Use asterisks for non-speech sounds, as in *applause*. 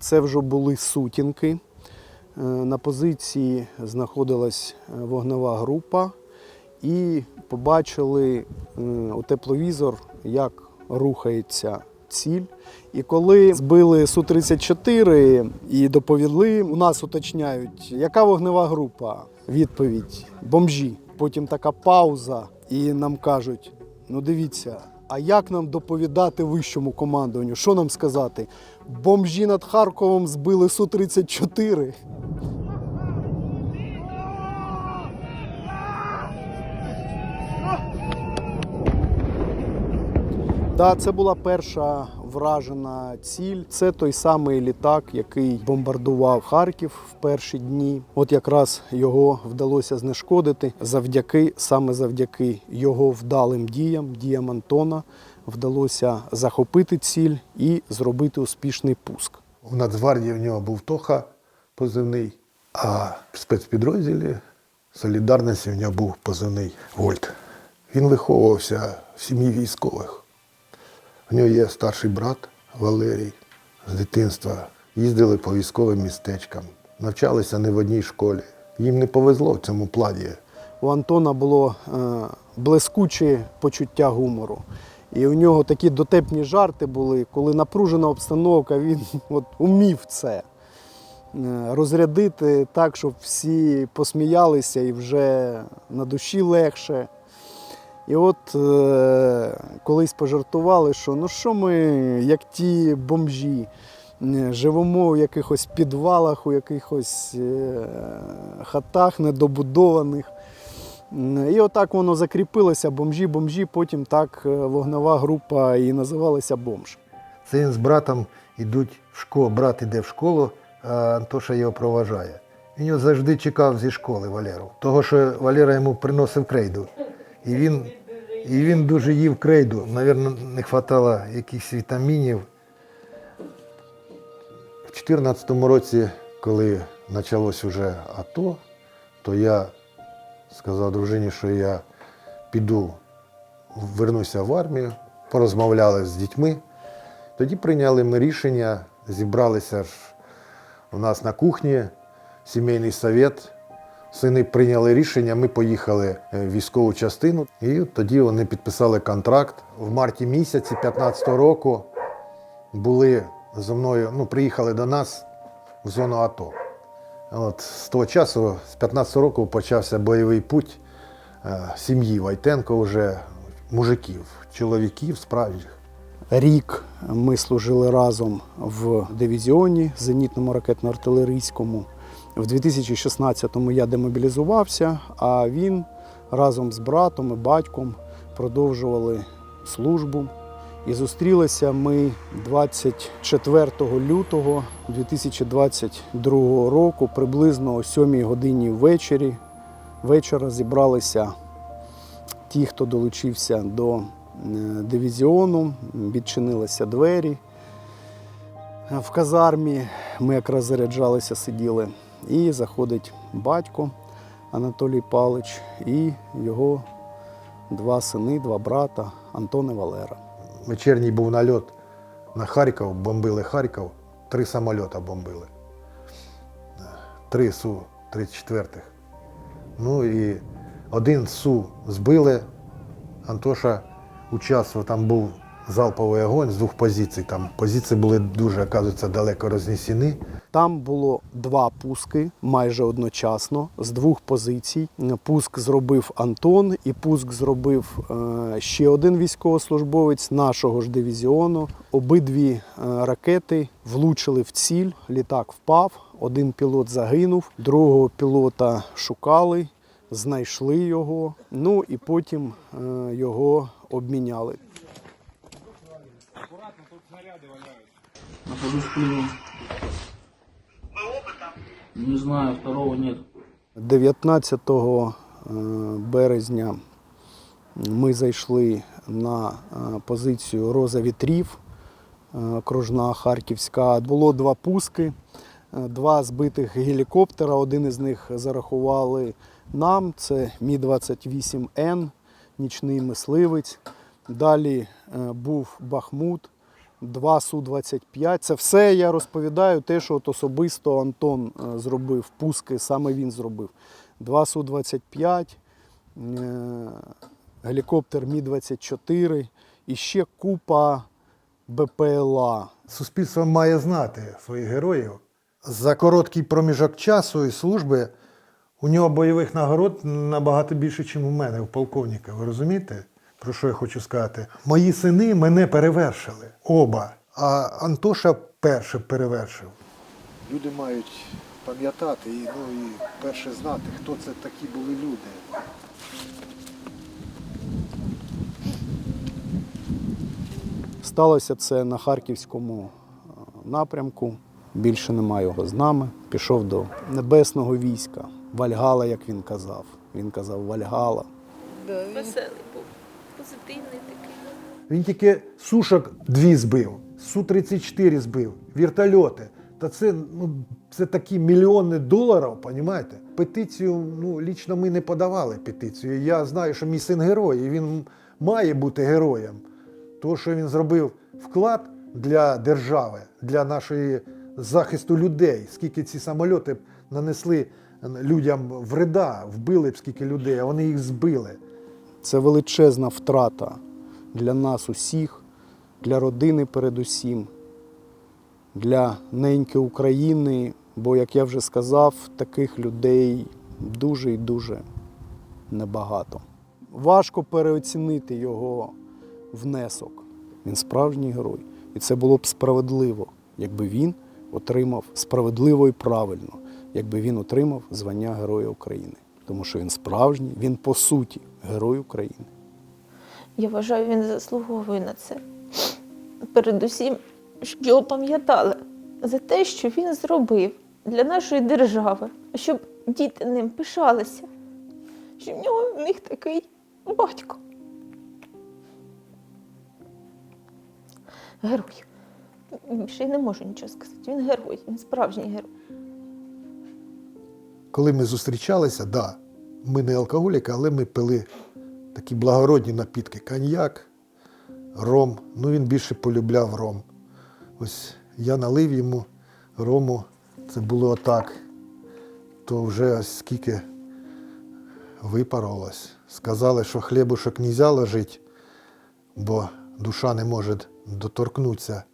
Це вже були сутінки. Е, На позиції знаходилась е, вогнева група, і побачили е, у тепловізор, як рухається ціль. І коли збили Су-34 і доповіли, у нас уточняють, яка вогнева група? Відповідь бомжі. Потім така пауза, і нам кажуть: ну дивіться, а як нам доповідати вищому командуванню? Що нам сказати? Бомжі над Харковом збили Су-34. Да, це була перша вражена ціль. Це той самий літак, який бомбардував Харків в перші дні. От якраз його вдалося знешкодити завдяки, саме завдяки його вдалим діям, діям Антона, вдалося захопити ціль і зробити успішний пуск. У Нацгвардії в нього був Тоха позивний, а в спецпідрозділі солідарності в нього був позивний Вольт. Він виховувався в сім'ї військових. У нього є старший брат Валерій з дитинства. Їздили по військовим містечкам, навчалися не в одній школі. Їм не повезло в цьому плані. У Антона було е, блискуче почуття гумору. І у нього такі дотепні жарти були, коли напружена обстановка, він *laughs* от, умів це е, розрядити так, щоб всі посміялися і вже на душі легше. І от е, колись пожартували, що ну що ми, як ті бомжі, е, живемо в якихось підвалах, у якихось е, хатах недобудованих. І отак воно закріпилося, бомжі, бомжі, потім так е, вогнева група і називалася бомж. Це з братом йдуть в школу. Брат іде в школу, а Антоша його проважає. Він його завжди чекав зі школи Валеру. Того, що Валера йому приносив крейду. І він, і він дуже їв крейду. Навірно, не вистачало якихось вітамінів. У 2014 році, коли почалось уже АТО, то я сказав дружині, що я піду, вернуся в армію, порозмовляли з дітьми. Тоді прийняли ми рішення, зібралися ж у нас на кухні, сімейний совет. Сини прийняли рішення, ми поїхали е, в військову частину. І тоді вони підписали контракт. В марті місяці 2015 року були зі мною, ну, приїхали до нас в зону АТО. От з того часу, з 15-го року, почався бойовий путь е, сім'ї Войтенко вже мужиків, чоловіків справжніх. Рік ми служили разом в дивізіоні зенітному ракетно-артилерійському. В 2016-му я демобілізувався, а він разом з братом і батьком продовжували службу. І зустрілися ми 24 лютого 2022 року, приблизно о 7 годині ввечері. Вечора зібралися ті, хто долучився до е, дивізіону, відчинилися двері в казармі. Ми якраз заряджалися, сиділи. І заходить батько Анатолій Палич і його два сини, два брата Антон і Валера. Вечірній був нальот на Харків, бомбили Харків, три самольоти бомбили. Три Су-34. Ну і один Су збили. Антоша участвував, там був залповий огонь з двох позицій. Там позиції були дуже, оказується, далеко рознесені. Там було два пуски майже одночасно з двох позицій. Пуск зробив Антон, і пуск зробив е, ще один військовослужбовець нашого ж дивізіону. Обидві е, ракети влучили в ціль. Літак впав. Один пілот загинув, другого пілота шукали, знайшли його. Ну і потім е, його обміняли. Нахожусь в плену. Не знаю, второго нет. 19 е, березня ми зайшли на е, позицію Роза вітрів, е, окружна Харківська. Було два пуски, два збитих гелікоптера. Один із них зарахували нам. Це Мі-28Н, нічний мисливець. Далі е, був Бахмут, два Су-25. Це все я розповідаю, те, що от особисто Антон е, зробив, пуски саме він зробив. Два Су-25, е, гелікоптер Мі-24 і ще купа БПЛА. Суспільство має знати своїх героїв. За короткий проміжок часу і служби у нього бойових нагород набагато більше, ніж у мене, у полковника. Ви розумієте, про що я хочу сказати? Мої сини мене перевершили. Оба. А Антоша перше перевершив. Люди мають пам'ятати і, ну, і перше знати, хто це такі були люди. Сталося це на харківському е, напрямку. Більше немає його з нами. Пішов до небесного війська. Вальгала, як він казав. Він казав Вальгала. Веселий позитивний такий. Він тільки сушок дві збив, Су-34 збив, вертольоти. Та це, ну, це такі мільйони доларів, розумієте? Петицію, ну, лічно ми не подавали петицію. Я знаю, що мій син герой, і він має бути героєм. Того, що він зробив вклад для держави, для нашої захисту людей, скільки ці самольоти нанесли людям вреда, вбили б скільки людей, а вони їх збили. Це величезна втрата для нас усіх, для родини передусім, для неньки України. Бо, як я вже сказав, таких людей дуже і дуже небагато. Важко переоцінити його внесок. Він справжній герой. І це було б справедливо, якби він отримав справедливо і правильно, якби він отримав звання Героя України. Тому що він справжній, він по суті герой України. Я вважаю, він заслуговує на це. Передусім, щоб його пам'ятали за те, що він зробив для нашої держави, щоб діти ним пишалися, що в нього в них такий батько. Герой. Більше я не можу нічого сказати. Він герой, він справжній герой. Коли ми зустрічалися, да, ми не алкоголіки, але ми пили такі благородні напітки. Коньяк, ром. Ну він більше полюбляв ром. Ось я налив йому рому, це було отак. То вже скільки випаролось. Сказали, що хлібушок нельзя ложить, бо душа не може доторкнутися